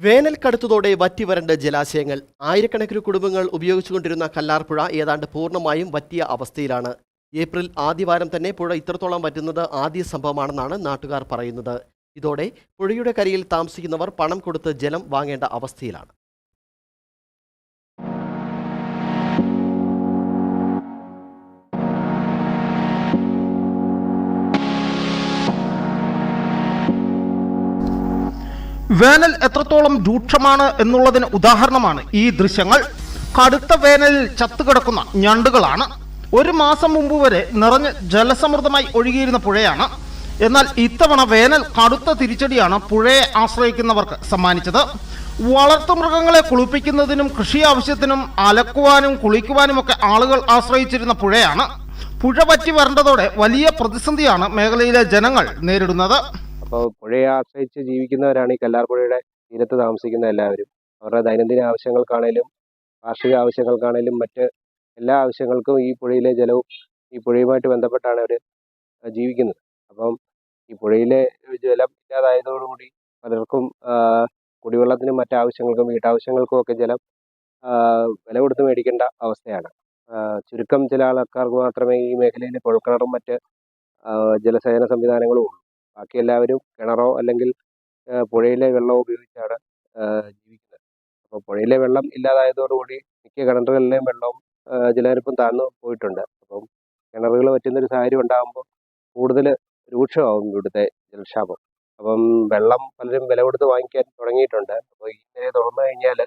വേനൽ കടുത്തതോടെ വറ്റിവരണ്ട ജലാശയങ്ങൾ. ആയിരക്കണക്കിന് കുടുംബങ്ങൾ ഉപയോഗിച്ചുകൊണ്ടിരുന്ന കല്ലാർപ്പുഴ ഏതാണ്ട് പൂർണമായും വറ്റിയ അവസ്ഥയിലാണ്. ഏപ്രിൽ ആദ്യവാരം തന്നെ പുഴ ഇത്രത്തോളം വറ്റുന്നത് ആദ്യ സംഭവമാണെന്നാണ് നാട്ടുകാർ പറയുന്നത്. ഇതോടെ പുഴയുടെ കരയിൽ താമസിക്കുന്നവർ പണം കൊടുത്ത് ജലം വാങ്ങേണ്ട അവസ്ഥയിലാണ്. വേനൽ എത്രത്തോളം രൂക്ഷമാണ് എന്നുള്ളതിന് ഉദാഹരണമാണ് ഈ ദൃശ്യങ്ങൾ. കടുത്ത വേനലിൽ ചത്തുകിടക്കുന്ന ഞണ്ടുകളാണ്. ഒരു മാസം മുമ്പ് വരെ നിറഞ്ഞ് ജലസമൃദ്ധമായി ഒഴുകിയിരുന്ന പുഴയാണ്. എന്നാൽ ഇത്തവണ വേനൽ കടുത്ത തിരിച്ചടിയാണ് പുഴയെ ആശ്രയിക്കുന്നവർക്ക് സമ്മാനിച്ചത്. വളർത്തുമൃഗങ്ങളെ കുളിപ്പിക്കുന്നതിനും കൃഷി ആവശ്യത്തിനും അലക്കുവാനും കുളിക്കുവാനും ഒക്കെ ആളുകൾ ആശ്രയിച്ചിരുന്ന പുഴയാണ്. പുഴ പറ്റി വരേണ്ടതോടെ വലിയ പ്രതിസന്ധിയാണ് മേഖലയിലെ ജനങ്ങൾ നേരിടുന്നത്. അപ്പോൾ പുഴയെ ആശ്രയിച്ച് ജീവിക്കുന്നവരാണ് ഈ കല്ലാർപ്പുഴയുടെ തീരത്ത് താമസിക്കുന്ന എല്ലാവരും. അവരുടെ ദൈനംദിന ആവശ്യങ്ങൾക്കാണേലും കാർഷിക ആവശ്യങ്ങൾക്കാണേലും മറ്റ് എല്ലാ ആവശ്യങ്ങൾക്കും ഈ പുഴയിലെ ജലവും ഈ പുഴയുമായിട്ട് ബന്ധപ്പെട്ടാണ് അവർ ജീവിക്കുന്നത്. അപ്പം ഈ പുഴയിലെ ജലം ഇല്ലാതായതോടുകൂടി പലർക്കും കുടിവെള്ളത്തിനും മറ്റ് ആവശ്യങ്ങൾക്കും വീട്ടാവശ്യങ്ങൾക്കും ഒക്കെ ജലം വില കൊടുത്ത് മേടിക്കേണ്ട അവസ്ഥയാണ്. ചുരുക്കം ചില ആൾക്കാർക്ക് മാത്രമേ ഈ മേഖലയിൽ കുഴൽക്കിണറും മറ്റ് ജലസേചന സംവിധാനങ്ങളും ഉള്ളൂ. ബാക്കി എല്ലാവരും കിണറോ അല്ലെങ്കിൽ പുഴയിലെ വെള്ളമോ ഉപയോഗിച്ചാണ് ജീവിക്കുന്നത്. അപ്പോൾ പുഴയിലെ വെള്ളം ഇല്ലാതായതോടുകൂടി മിക്ക കിണറുകളിലെയും വെള്ളവും ജലനിരപ്പും താഴ്ന്നു പോയിട്ടുണ്ട്. അപ്പം കിണറുകൾ പറ്റുന്നൊരു സാഹചര്യം ഉണ്ടാകുമ്പോൾ കൂടുതൽ രൂക്ഷമാകും ഇവിടുത്തെ ജലക്ഷാമം. അപ്പം വെള്ളം പലരും വില കൊടുത്ത് വാങ്ങിക്കാൻ തുടങ്ങിയിട്ടുണ്ട്. അപ്പോൾ ഇങ്ങനെ തുടർന്നു കഴിഞ്ഞാൽ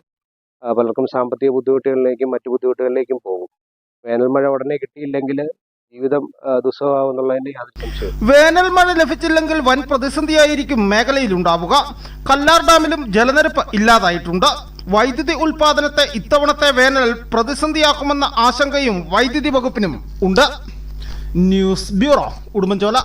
പലർക്കും സാമ്പത്തിക ബുദ്ധിമുട്ടുകളിലേക്കും മറ്റു ബുദ്ധിമുട്ടുകളിലേക്കും പോകും. വേനൽ മഴ ഉടനെ കിട്ടിയില്ലെങ്കിൽ ജീവിതം ആ, ദുസ്സഹമാവും എന്നുള്ളതിന് യാതൊരു സംശയവും വേനൽ മഴ ലഭിച്ചില്ലെങ്കിൽ വൻ പ്രതിസന്ധിയായിരിക്കും മേഖലയിൽ ഉണ്ടാവുക കല്ലാർ ഡാമിലും ജലനിരപ്പ് ഇല്ലാതായിട്ടുണ്ട്. വൈദ്യുതി ഉൽപാദനത്തെ ഇത്തവണത്തെ വേനൽ പ്രതിസന്ധിയാക്കുമെന്ന ആശങ്കയും വൈദ്യുതി വകുപ്പിനും ഉണ്ട്. News bureau Udumbanchola.